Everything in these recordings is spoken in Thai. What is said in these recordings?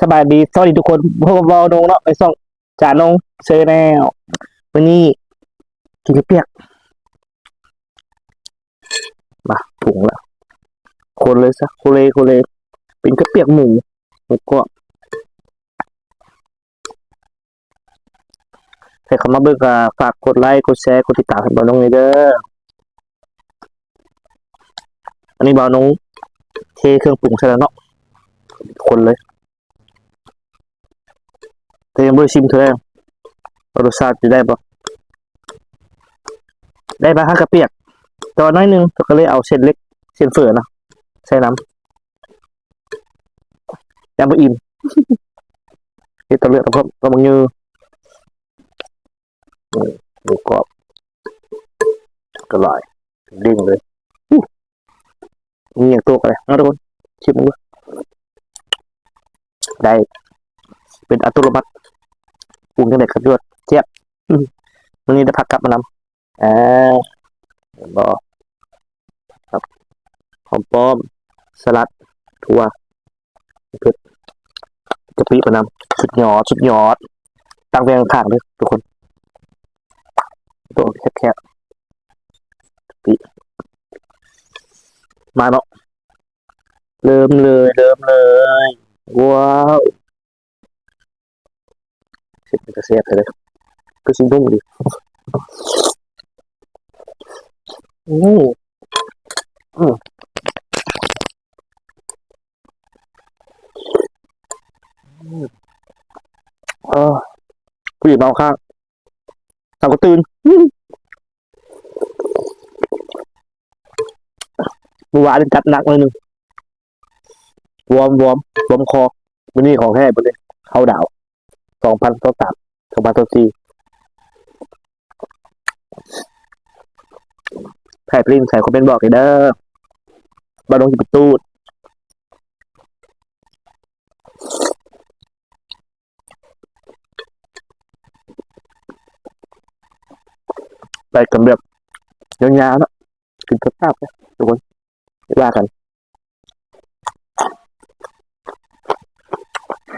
สบายดีสวัสดีทุกคนพวกเราโดงเนาะไปส่องจ่านงเซอร์แนววันนี้กินเปียกมาถุงละคนเลยซะโคเลโคเลเป็นกระเปียกหมูหมูก็ใครเข้ามาเบิกอะฝากกดไลค์กดแชร์กดติดตามให้บอลนงเลยเด้ออันนี้บอลนงเทเครื่องปรุงใช่แล้วเนาะคนเลย แต่ยังไม่ได้ชิมเธอเลยรสชาติจะได้ปะได้ปะฮะกระเปียกแตอนน้อยนึงเราก็เลยเอาเส้นเล็กเส้นเฟือนะใส่น้ำยังไม่อิ่มนี่ตะเลือกตะพบตะมังยือดูกรอบกระลอยเด้งเลยมีอย่างตัวกันเลยนะทุกคนชิมดูได้เป็นอัตโนมัติ ปรุงกันเด็ดครับยอดเจี๊ยบวันนี้ได้พักกลับมานำอ่าเห็นบอครับหอมป้อม สลัดถั่วเผ็ดกะปิมานำสุดยอดสุดยอดตั้งแวงข้างเลยทุกคนตัวแคบๆกะปิมาเนาะเริ่มเลยเริ่มเลย ว้าว เสร็จมันก็เสียบเลยก็ชิ้นนุ่มดีอืมอืมอืมเออผู้หญิงเมาข้างสาวก็ตื่นอืมเมื่อวานนจัดหนักเลยหนึ่งวอร์มวอร์มวอร์มคอวันนี้ของแท้ไปเลยเข้าดาว สองพันต่อสามสองพันต่อสี่แพทย์ลิงใส่คอมเมนต์บอกเลยเด้อบาลงจิบตูดไปกันแบบยาวๆเนะกินกระตับนะทุกคนไม่ว่ากัน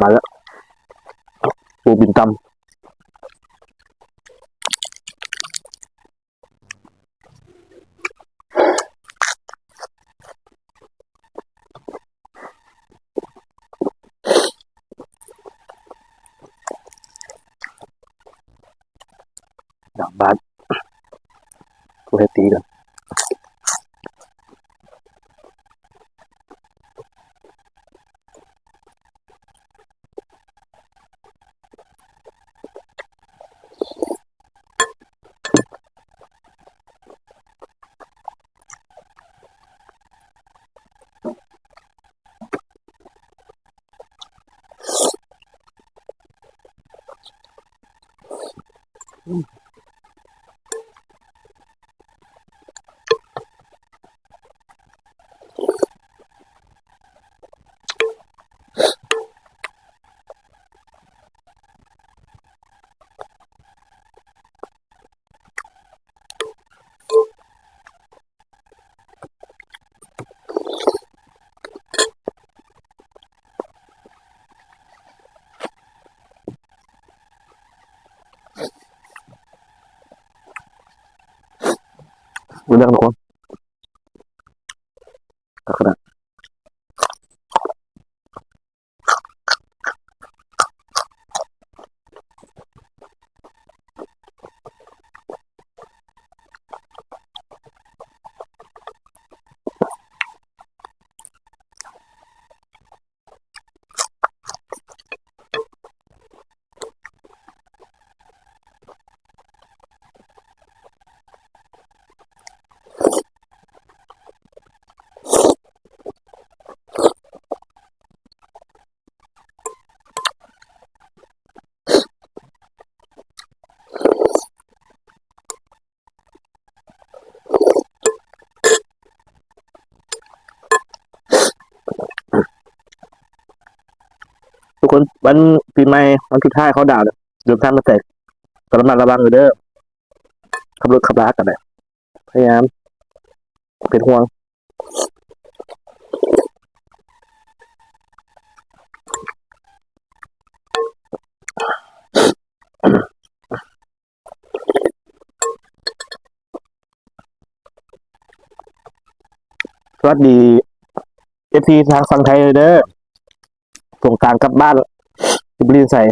มาแล้ว ปูบินตำหลังบ้ Ooh. านกู คนวันปีใหม่วันทุดท้ายเขาด่าเลยเดือดท่านมาแตกตระหนักระวังลยเด้อขับรถขับรากันเลยพยายาม เป็นห่วงวัสดีเอฟซีทางฝั่งไทยเลยเด้อ ส่งกลารกลับบ้านจุบลีใส่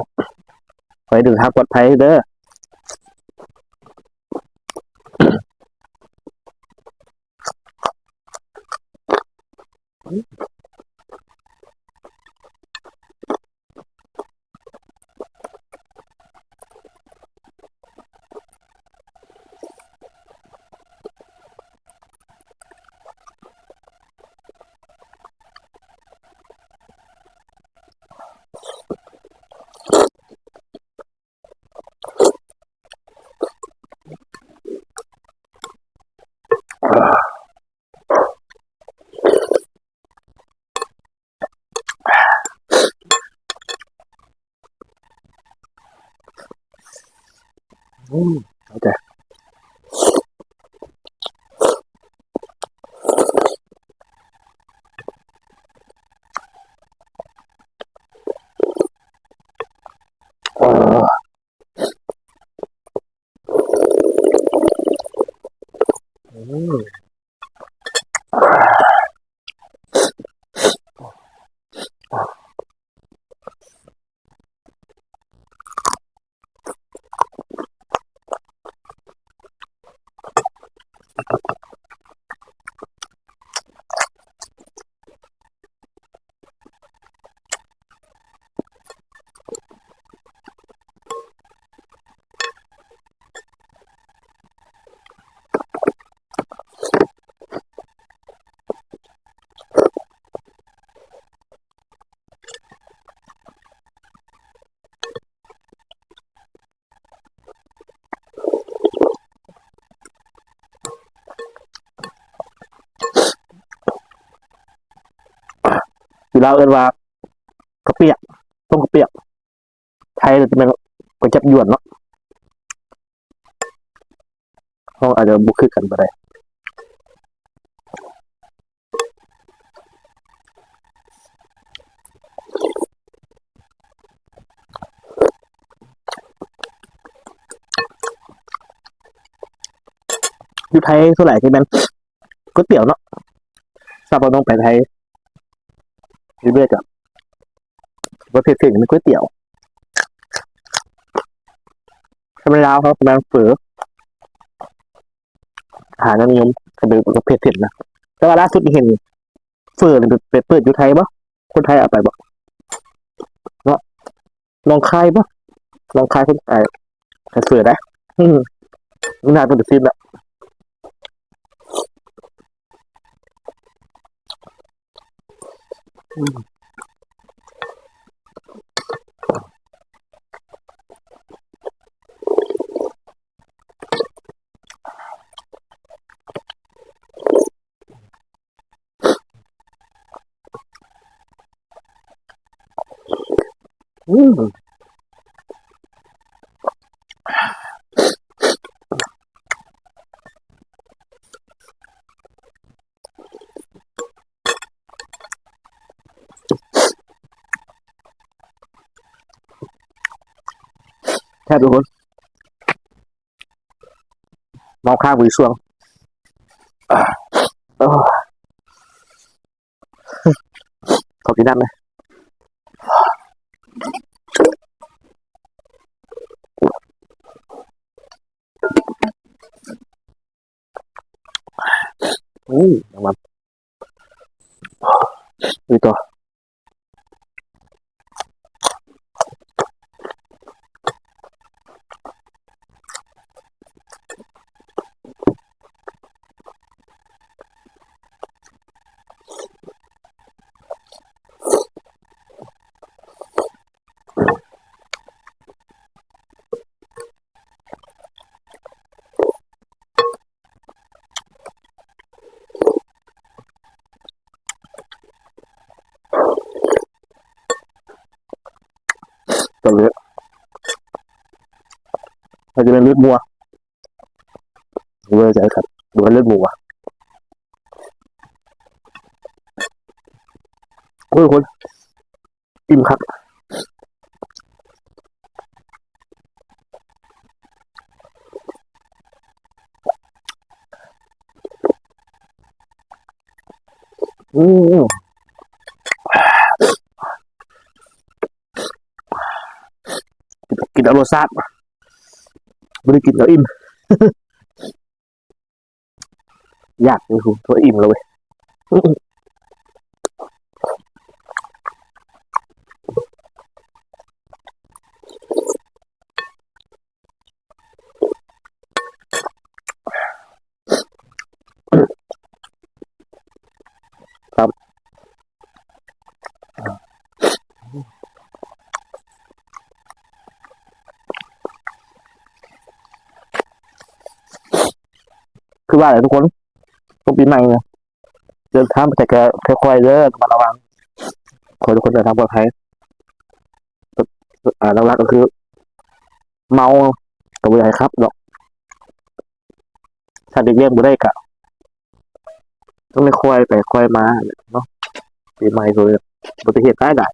ขอให้เดินทางปลอดภัยเด้ออืม โอเค เอออืมอยู่ลาวเอินว่ากระเปียกต้มกระเปียกไทยจะเป็นก๋วยจับยวนเนาะห้องอาจจะบุกขึ้นกันไปได้อยู่ไทยเท่าไหร่ที่มันก๋วยเตี๋ยวเนาะทราบว่าน้องไปไทย เรื่อยๆกับประเภทถึงเป็นก๋วยเตี๋ยวธรรมดาวครับแมงเฟืออาหารนิยมก็เป็นประเภทเผ็ดนะแต่ว่าล่าสุดเห็นเฟือนี่ไปเปิดอยู่ไทยปะคนไทยเอาไปปะเนาะลองคายปะลองคายคนไทยแต่เฟือได้อืมน่าเป็นซิมละ อืม แทบทุกคนเมาข้างมือ ต่อเลยมันจะเป็นเลือดมัวเวอร์ใจครับดูว่าเลือดมัวโอ้ยคนอิ่มครับอืมกิ นเอารสชาติไม่ได้กินแล้วอิ่มอยากเลยคุณตัวอิ่มแล้วเว้ย คือว่าอะไรทุกคนช่วงปีใหม่เนี่ยเดินทางไปแต่ก็ค่อยๆเด้อมาระวังขอทุกคนเดินทางปลอดภัยอ่าหลักๆก็คือ เมากับผู้ใหญ่ครับดอกถ้าเด็กเลี้ยงบ่ได้กะต้องไม่ค่อยไปค่อยมาเนาะปีใหม่เลยอุบัติเหตุได้ได้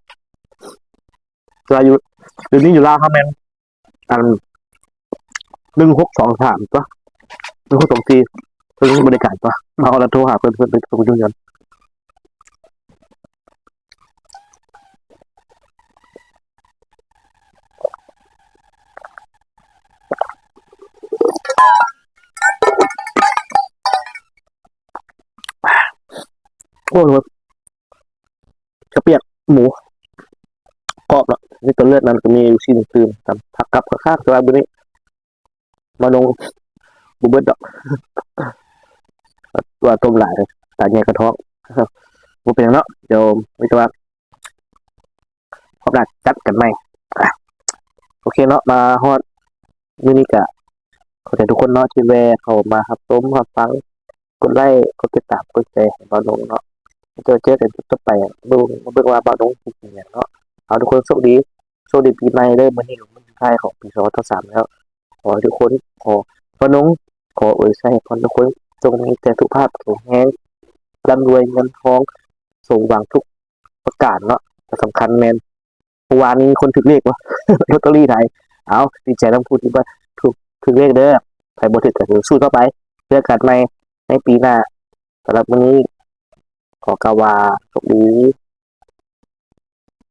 เวลาอยู่เดี๋ยวนี้อยู่ลาวครับแมนอันหนึ่งหกสองสามตัวหนึ่งหกสองสี่ เพิ่งบริการตัวมาเอาแล้วโทรหาเพื่อนเพื่อนเป็นคนยุ่งยันโอ้โหกระเปียกหมูกรอบละนี่ตัวเลือดนั้นก็มีอยู่ชิ้นตื่นกันผักกับข้าวสบายบุนี้มาลงบุเบิดดอก ว่าต้มหลายเลยตาใหญ่กระท้องบุเป็นยังเนาะเดี๋ยวไม่ว่าขอบหนักจัดกันไหม่โอเคเนาะมาฮอดมินิกะขอใจทุกคนเนาะที่แวะเข้ามาครับต้มครับฟังกดไลค์กดติดตามกดแชร์ให้บาลงเนาะเจอเจอกันต่อไปอะเบิ่งเบิ่งว่าบาลงเป็นยังไงเนาะเอาทุกคนโชคดีโชคดีปีใหม่เด้อมื้อนี้ก็มื้อสุดท้ายของปี2023แล้วขอทุกคนขอพระนงขออวยชัยขอทุกคน จงมีแต่สุขภาพแข็งแรงร่ำรวยเงินทองสมหวังทุกประการเนาะแต่สำคัญแมนเมื่อวานนี้คนถึกเลขวะลอตเตอรี่ไทยเอาดีใจต้องพูดที่ว่าถูกถึกเลขเด้อไทยบ่ถึกก็ถือสู้ต่อไปเลือกันในในปีหน้าสำหรับวันนี้ขอกาวาวว่าโชคดี